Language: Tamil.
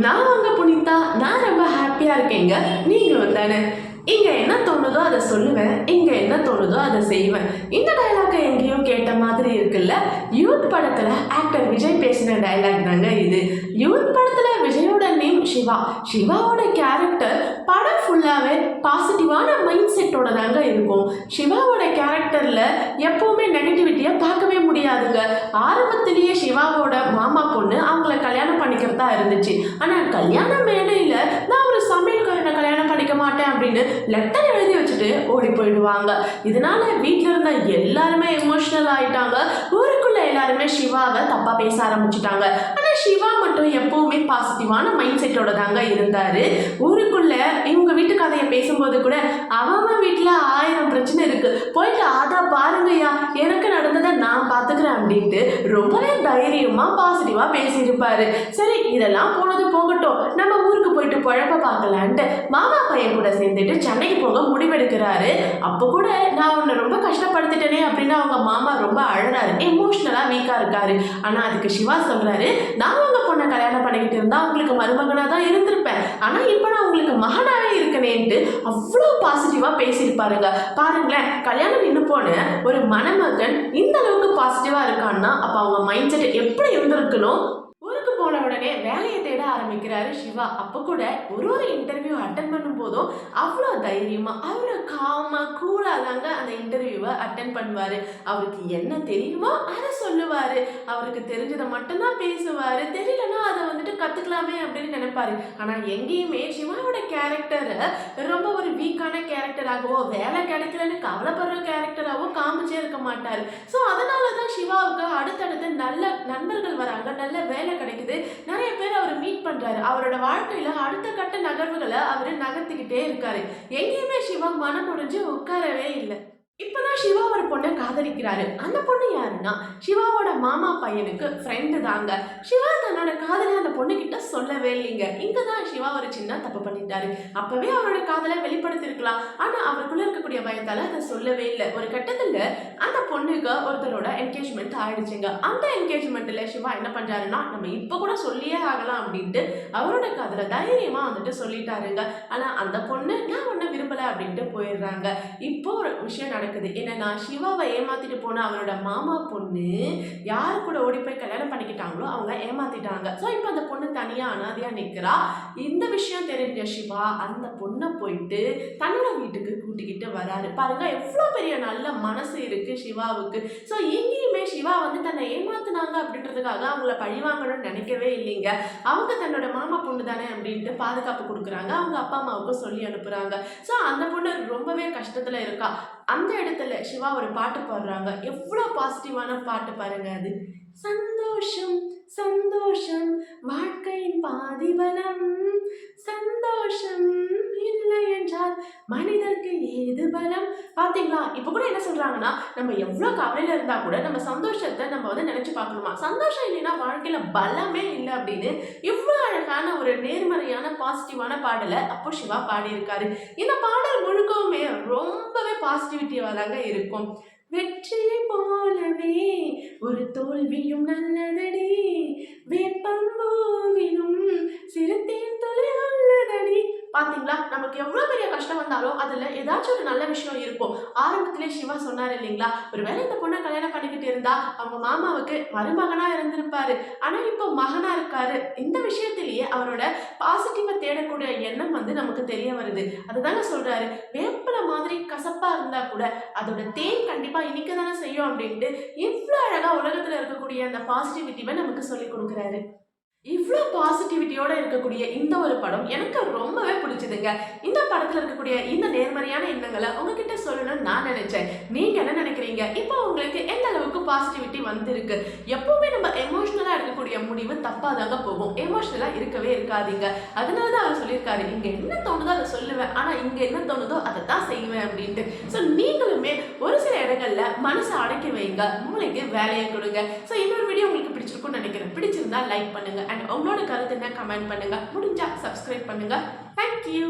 நான் உங்க புனிதா நான் ரொம்ப ஹாப்பியாக இருக்கேங்க. நீங்களும் தானே. இங்கே என்ன தோணுதோ அதை சொல்லுவேன் இங்கே என்ன தோணுதோ அதை செய்வேன். இந்த டைலாக்கை எங்கேயும் கேட்ட மாதிரி இருக்குல்ல? யூத் படத்தில் ஆக்டர் விஜய் பேசின டைலாக் தாங்க இது. யூத் படத்தில் விஜயோட நேம் சிவா. சிவாவோட கேரக்டர் படம் ஃபுல்லாகவே பாசிட்டிவான மைண்ட் செட்டோட தாங்க இருக்கும். சிவாவோட கேரக்டரில் எப்போவுமே நெகட்டிவிட்டியை பார்க்கவே முடியாதுங்க. ஆரம்பத்திலேயே சிவாவோட மாமா பொண்ணு அவங்கள கல்யாணம் பண்ணிக்கிறதா இருந்துச்சு. ஆனால் கல்யாண மேடையில் நான் படிக்க மாட்டேன் அப்படின்னு லெட்டர் எழுதி வச்சுட்டு ஓடி போயிடுவாங்க. இதனால வீட்டில் இருந்த எல்லாருமே எமோஷனல் ஆயிட்டாங்க. ஊருக்குள்ள எல்லாருமே சிவாவை தப்பா பேச ஆரம்பிச்சிட்டாங்க. ஆனா சிவா மட்டும் எப்பவும் பாசிட்டிவான மைண்ட் செட்டோட தாங்க இருந்தாரு. ஊருக்குள்ள இவங்க வீட்டு கதையை பேசும்போது கூட அவன் வீட்டில் ஆயிரம் பிரச்சனை இருக்கு. போயிட்டு அதை பாருங்கய்யா. எனக்கு நடந்ததை நான் பார்த்துக்கிறேன் அப்படின்ட்டு ரொம்பவே தைரியமா பாசிட்டிவா பேசியிருப்பாரு. சரி இதெல்லாம் போனது போகட்டும். நம்ம ஊருக்கு போயிட்டு குழப்ப பார்க்கலான்ட்டு மாமா பையன் கூட சேர்ந்துட்டு சென்னைக்கு போக முடிவெடுக்கிறாரு. அப்போ கூட நான் உன்னை ரொம்ப கஷ்டப்படுத்திட்டேனே அப்படின்னு அவங்க மாமா ரொம்ப அழறாரு. எமோஷ்னலா வீக்கா இருக்காரு. ஆனா அதுக்கு சிவா சொல்றாரு நான் உங்க பொண்ணை கல்யாணம் பண்ணிக்கிட்டு இருந்தா உங்களுக்கு மருமகனாக தான் இருந்திருப்பேன். ஆனா இப்போ நான் உங்களுக்கு மகனாகவே இருக்கனேன்ட்டு அவ்வளோ பாசிட்டிவா பேசியிருப்பாருங்க பாருங்களேன் கல்யாணம் நின்று போன ஒரு மணமகன் இந்த அளவுக்கு பாசிட்டிவாக இருக்கான்னா அப்போ அவங்க மைண்ட் செட் எப்படி இருந்திருக்கணும் ஊருக்கு போன உடனே வேலையை ஆரம்பிக்கிறாரு சிவா. அப்போ கூட ஒரு ஒரு இன்டர்வியூ அட்டன் பண்ணும் போதும் அவ்வளோ தைரியமா அவ்வளோ காமா கூலாக தாங்க அந்த இன்டர்வியூவை அட்டன் பண்ணுவார். அவருக்கு என்ன தெரியுமோ அதை சொல்லுவார். அவருக்கு தெரிஞ்சதை மட்டும்தான் பேசுவார். தெரியலன்னா அதை வந்துட்டு கற்றுக்கலாமே அப்படின்னு நினைப்பாரு. ஆனால் எங்கேயுமே சிவாவோட கேரக்டரை ரொம்ப ஒரு வீக்கான கேரக்டராகவோ வேலை கிடைக்கலன்னு கவலைப்படுற கேரக்டராகவோ காமிச்சே இருக்க மாட்டார். ஸோ அதனால தான் சிவாவுக்கு அடுத்தடுத்து நல்ல நண்பர்கள் வராங்க. நல்ல வேலை கிடைக்குது. நிறைய பேர் அவர் மீட் பண்றாரு. அவரோட வாழ்க்கையில அடுத்த கட்ட நகர்வுகளை அவர் நகர்த்திக்கிட்டே இருக்காரு. எங்கேயுமே சிவா மனம் முடிஞ்சு உட்காரவே இல்லை. இப்பதான் சிவா ஒரு பொண்ணை காதலிக்கிறாரு. அந்த பொண்ணு யாருன்னா சிவாவோட மாமா பையனுக்கு ஃப்ரெண்டு தாங்க. சிவா தன்னோட காதலை அந்த பொண்ணுகிட்ட சொல்லவே இல்லைங்க. இங்கே தான் சிவா ஒரு சின்ன தப்பு பண்ணிட்டாரு. அப்பவே அவரோட காதலை வெளிப்படுத்திருக்கலாம். ஆனா அவருக்குள்ள இருக்கக்கூடிய பயத்தால அதை சொல்லவே இல்லை. ஒரு கட்டத்துல அந்த பொண்ணுக்கு ஒருத்தரோட என்கேஜ்மெண்ட் ஆயிடுச்சுங்க. அந்த என்கேஜ்மெண்ட்ல சிவா என்ன பண்றாருன்னா நம்ம இப்ப கூட சொல்லியே ஆகலாம் அப்படின்ட்டு அவரோட காதலை தைரியமா வந்துட்டு சொல்லிட்டாருங்க. ஆனா அந்த பொண்ணு நான் ஒன்னும் விரும்பல அப்படின்ட்டு போயிடுறாங்க. இப்போ ஒரு விஷயம் நடக்குது. என்னன்னா சிவாவை ஏமாத்திட்டு போன அவரோட மாமா பொண்ணு யாரு கூட ஓடி போய் கல்யாணம் பண்ணிக்கிட்டாங்களோ அவங்க ஏமாத்திட்டாங்க. ஸோ இப்போ அந்த பொண்ணு தனியாக அனாதியாக நிற்கிறா இந்த விஷயம் தெரிஞ்ச சிவா? அந்த பொண்ணை போயிட்டு தன்னோட வீட்டுக்கு கூட்டிக்கிட்டு வராரு. பாருங்க எவ்வளோ பெரிய நல்ல மனசு இருக்கு சிவாவுக்கு. ஸோ எங்கேயுமே சிவா வந்து தன்னை ஏமாத்துனாங்க அப்படின்றதுக்காக அவங்கள பழி வாங்கணும்னு நினைக்கவே இல்லைங்க. அவங்க தன்னோட மாமா பொண்ணு தானே அப்படின்ட்டு பாதுகாப்பு கொடுக்குறாங்க. அவங்க அப்பா அம்மாவுக்கும் சொல்லி அனுப்புகிறாங்க ஸோ அந்த பொண்ணு ரொம்பவே கஷ்டத்தில் இருக்கா. அந்த இடத்துல சிவா ஒரு பாட்டு பாடுறாங்க. எவ்வளோ பாசிட்டிவான பாட்டு பாருங்க அது. சந்தோஷம் சந்தோஷம் வாழ்க்கையின் பாதிபலம். சந்தோஷம் இல்லை என்றால் மனிதருக்கு ஏது பலம்? பாத்தீங்களா? இப்போ கூட என்ன சொல்றாங்கன்னா நம்ம எவ்வளோ கவலையில இருந்தா கூட நம்ம சந்தோஷத்தை நம்ம வந்து நினைச்சு பார்க்கணுமா? சந்தோஷம் இல்லைன்னா வாழ்க்கையில பலமே இல்லை அப்படின்னு இவ்வளோ அழகான ஒரு நேர்மறையான பாசிட்டிவான பாடலை அப்போ சிவா பாடியிருக்காரு. இந்த பாடல் முழுக்கவுமே ரொம்பவே பாசிட்டிவிட்டியாக தாங்க இருக்கும். வெற்றியை போலவே ஒரு தோல்வியும் நல்லதடி. வேப்பம்பூவினும் சிறுத்தேன் தொலை உள்ளதடி பாத்தீங்களா? நமக்கு எவ்வளோ பெரிய கஷ்டம் வந்தாலும் அதில் ஏதாச்சும் ஒரு நல்ல விஷயம் இருக்கும். ஆரம்பத்திலே சிவா சொன்னார் இல்லைங்களா? ஒருவேளை இந்த பொண்ணை கல்யாணம் பண்ணிக்கிட்டு இருந்தா அவங்க மாமாவுக்கு மருமகனா இருந்திருப்பாரு. ஆனா இப்போ மகனா இருக்காரு. இந்த விஷயத்திலேயே அவரோட பாசிட்டிவா தேடக்கூடிய எண்ணம் வந்து நமக்கு தெரிய வருது. அதுதாங்க சொல்றாரு. வேப்ப மாதிரி கசப்பா இருந்தா கூட அதோட தேன் கண்டிப்பா இனிக்க தானே செய்யும் அப்படின்ட்டு இவ்வளோ அழகா உலகத்துல இருக்கக்கூடிய அந்த பாசிட்டிவிட்டிவை நமக்கு சொல்லி கொடுக்குறாரு. இவ்வளோ பாசிட்டிவிட்டியோட இருக்கக்கூடிய இந்த ஒரு படம் எனக்கு ரொம்பவே பிடிச்சதுங்க. இந்த படத்துல இருக்கக்கூடிய இந்த நேர்மறையான எண்ணங்களை உங்ககிட்ட சொல்லணும்னு நான் நினைச்சேன். நீங்க என்ன நினைக்கிறீங்க? இப்போ உங்களுக்கு எந்த அளவுக்கு பாசிட்டிவிட்டி வந்திருக்கு? எப்பவுமே நம்ம எமோஷனலா இருக்கக்கூடிய முடிவு தப்பாதாங்க போகும். எமோஷனலா இருக்கவே இருக்காதீங்க. அதனால தான் அவர் சொல்லியிருக்காரு இங்க என்ன தோணுதோ அதை சொல்லுவேன். ஆனா இங்க என்ன தோணுதோ அதை தான் செய்வேன் அப்படின்ட்டு. ஸோ நீங்களுமே ஒரு சில இடங்கள்ல மனசை அடக்கி வைங்க. மூளைக்கு வேலையை கொடுங்க. ஸோ இன்னொரு வீடியோ உங்களுக்கு பிடிச்சிருக்கும்னு நினைக்கிறேன். பிடிச்சிருந்தா லைக் பண்ணுங்க. அண்ட் உங்களோட கருத்து என்ன? கமெண்ட் பண்ணுங்க. முடிஞ்சா சப்ஸ்கிரைப் பண்ணுங்க. தேங்க்யூ